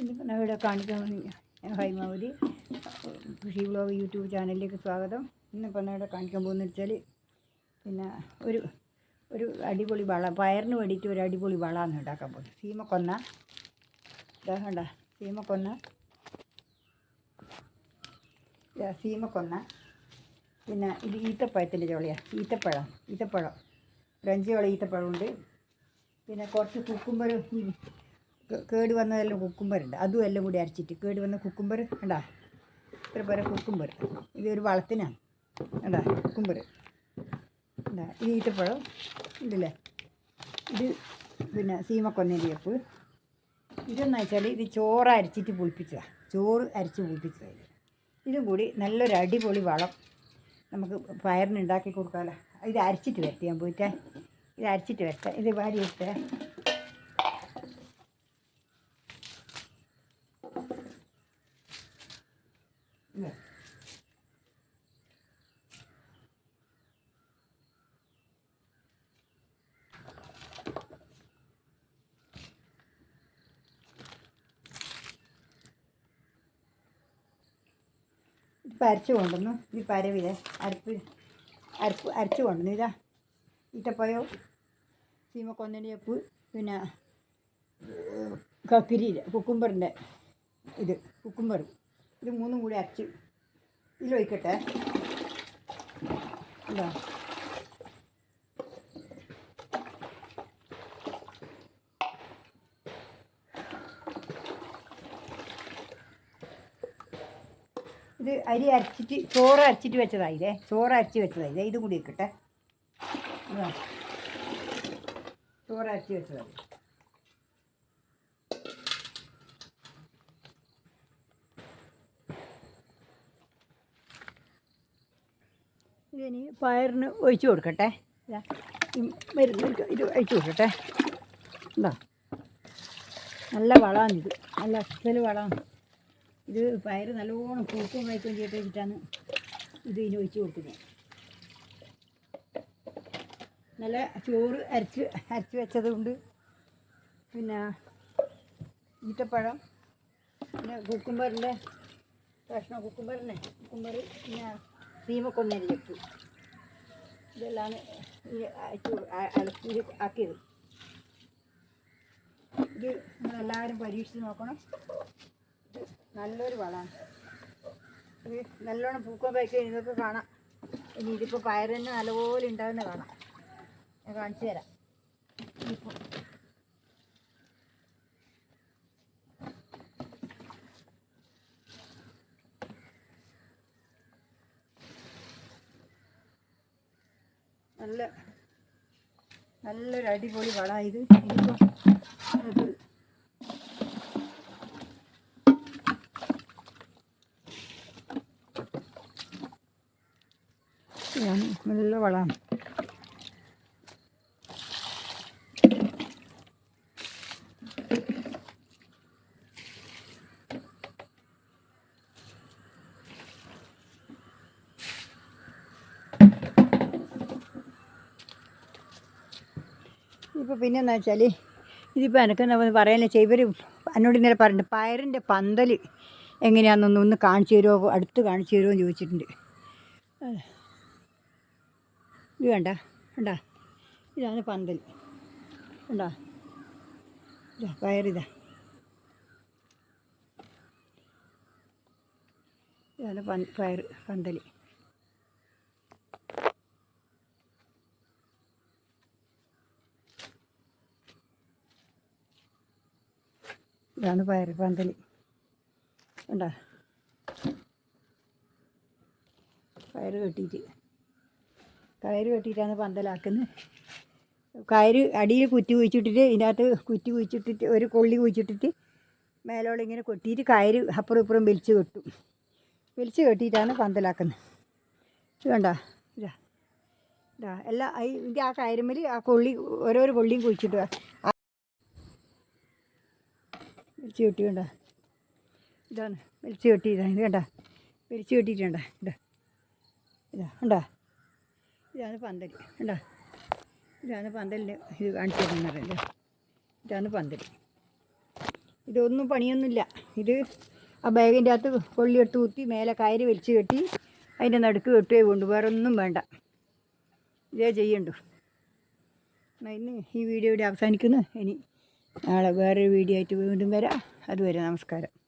ഇന്നിപ്പോൾ ഞാൻ ഇവിടെ കാണിക്കാൻ ഞാൻ ഹൈമാവതി കൃഷി ബ്ലോഗ് യൂട്യൂബ് ചാനലിലേക്ക് സ്വാഗതം. ഇന്നിപ്പോൾ ഇവിടെ കാണിക്കാൻ പോകുന്ന വെച്ചാൽ പിന്നെ ഒരു ഒരു അടിപൊളി വള പയറിന് വേണ്ടിയിട്ട് ഒരു അടിപൊളി വളമാണ് ഉണ്ടാക്കാൻ പോകുന്നത്. സീമക്കൊന്ന. ഇതാകണ്ട സീമക്കൊന്ന. സീമക്കൊന്ന. പിന്നെ ഇത് ഈത്തപ്പഴത്തിന്റെ ചോളയാണ് ഈത്തപ്പഴം ഈത്തപ്പഴം. ഒരു അഞ്ച് ചോള ഈത്തപ്പഴമുണ്ട്. പിന്നെ കുറച്ച് കുക്കുമ്പർ കേട് വന്നതെല്ലാം കുക്കുമ്പറുണ്ട് അതും എല്ലാം കൂടി അരച്ചിട്ട് കേട് വന്ന കുക്കുമ്പർ ഉണ്ടാ ഇത്ര പേരെ കുക്കുമ്പർ ഇതൊരു വളത്തിനാണ്. ഉണ്ടാ കുക്കുമ്പർ ഉണ്ടാ ഇത് ഈത്തപ്പഴം ഉണ്ടല്ലേ? ഇത് പിന്നെ സീമക്കൊന്നേരി വെപ്പ് ഇതെന്ന് വെച്ചാൽ ഇത് ചോറ് അരച്ചിട്ട് പുളിപ്പിച്ചതാണ് ചോറ് അരച്ച് പുളിപ്പിച്ചതാണ് ഇതും. കൂടി നല്ലൊരു അടിപൊളി വളം നമുക്ക് പയറിന് ഉണ്ടാക്കി കൊടുക്കാമല്ലോ ഇത് അരച്ചിട്ട് വരട്ടെ ഞാൻ പോയിട്ടേ. ഇത് അരച്ചിട്ട് വരട്ടെ. ഇത് വാരി എടുത്തേ ഇല്ലേ? അരച്ചു കൊണ്ടുവന്നു. ഈ പരവിലെ അരപ്പ് അരപ്പ് അരച്ചു കൊണ്ടുവന്നു. ഇതാ. ഇട്ടപ്പോയോ സീമക്കൊന്നിന്റെ ഉപ്പ് പിന്നെ കക്കിരിയിൽ കുക്കുംബറിന്റെ ഇത് കുക്കുംബർ. ഇത് മൂന്നും കൂടി അരച്ച് ഇതിലൊഴിക്കട്ടെ. എന്താ ഇത് അരി അരച്ചിട്ട് ചോറ് അരച്ചിട്ട് വെച്ചതായില്ലേ? ചോറ് അരച്ച് വെച്ചതായി. ഇതും കൂടി ഇരിക്കട്ടെ. ചോറ് അരച്ച് വെച്ചതായി. ഇതിനി പയറിന് ഒഴിച്ചു കൊടുക്കട്ടെ. മരുന്ന് ഇത് ഒഴിച്ചു കൊടുക്കട്ടെ. എന്താ നല്ല വളമാണിത് നല്ല അസൽ വളമാണ്. ഇത് പയർ നല്ലോണം പൂക്കും വയ്ക്കുകയും ചെയ്തിട്ട് വെച്ചിട്ടാണ് ഇത് ഇനി ഒഴിച്ചു കൊടുക്കുന്നത്. നല്ല ചോറ് അരച്ച് അരച്ച് വെച്ചതുകൊണ്ട് പിന്നെ ഈറ്റപ്പഴം പിന്നെ കുക്കുംബറിന്റെ കഷ്ണം കുക്കുംബറിനെ കുക്കുംബർ പിന്നെ സീമക്കൊന്നരി വെച്ചു ഇതെല്ലാം ഈ അയച്ചു അലക്കി ആക്കിയത്. ഇത് നിങ്ങളെല്ലാവരും പരീക്ഷിച്ച് നോക്കണം. ഇത് നല്ലൊരു വളമാണ്. ഇത് നല്ലോണം പൂക്കം വയ്ക്കുക ഇതൊക്കെ കാണാം. ഇനി ഇതിപ്പോൾ പയർ തന്നെ നല്ലപോലെ ഉണ്ടാകുന്ന കാണാം. ഞാൻ കാണിച്ചു തരാം. ഇപ്പോൾ നല്ല നല്ലൊരു അടിപൊളി വളമായത് നല്ല വളമാണ്. ഇപ്പോൾ പിന്നെ എന്താ വെച്ചാൽ ഇതിപ്പോൾ എനിക്ക് പറയാൻ വെച്ചാൽ ഇവർ എന്നോട് ഇന്നലെ പറഞ്ഞിട്ട് പയറിന്റെ പന്തൽ എങ്ങനെയാണെന്നൊന്ന് ഒന്ന് കാണിച്ചു തരുമോ അടുത്ത് കാണിച്ചു തരുമോ എന്ന് ചോദിച്ചിട്ടുണ്ട്. ഇത് വേണ്ട വേണ്ട ഇതാണ് പന്തൽ. കണ്ടോ? ഇതാ പയറിതാ ഇതാണ് പയർ പന്തൽ ഇതാണ് പയർ പന്തൽ കണ്ടോ? കയറ് കെട്ടിയിട്ട് കയറ് കെട്ടിയിട്ടാണ് പന്തലാക്കുന്നത്. കയറ് അടിയിൽ കുറ്റി കുഴിച്ചിട്ടിട്ട് ഇതിനകത്ത് കുറ്റി കുഴിച്ചിട്ടിട്ട് ഒരു കൊള്ളി കുഴിച്ചിട്ടിട്ട് മേലോളം ഇങ്ങനെ കൊട്ടിയിട്ട് കയറ് അപ്പുറം ഇപ്പുറം വലിച്ച് കെട്ടും. വലിച്ച് കെട്ടിയിട്ടാണ് പന്തലാക്കുന്നത്. കണ്ടോ? ഇതാ. ഇതാ. എല്ലാ ഇതിന്റെ ആ കയറുമ്പിൽ ആ കൊള്ളി ഓരോരോ കൊള്ളിയും കുഴിച്ചിട്ട് വലിച്ച് കെട്ടി വേണ്ട ഇതാണ് വലിച്ച് കെട്ടിയതാണ് ഇത് കണ്ട? വലിച്ചു കെട്ടിയിട്ടുണ്ട. ഇതാ. ഇതാ. കണ്ടോ? ഇതാണ് പന്തൽ കണ്ടോ? ഇതാണ് പന്തലിന്റെ ഇത് കാണിച്ചു തരുന്നത് ഇതാണ് പന്തൽ ഇതൊന്നും പണിയൊന്നുമില്ല. ഇത് ആ ബാഗിന്റെ അകത്ത് കൊള്ളിയെടുത്ത് കുത്തി മേലെ കയറി വലിച്ചു കെട്ടി അതിന്റെ നടുക്ക് കെട്ടുകയോ കൊണ്ട്. വേറെ ഒന്നും വേണ്ട. ഇതേ ചെയ്യണ്ടു എന്നാൽ ഇന്ന് ഈ വീഡിയോ ഇവിടെ അവസാനിക്കുന്നു. ഇനി നാളെ വേറൊരു വീഡിയോ ആയിട്ട് വീണ്ടും വരാം. അതുവരെ നമസ്കാരം.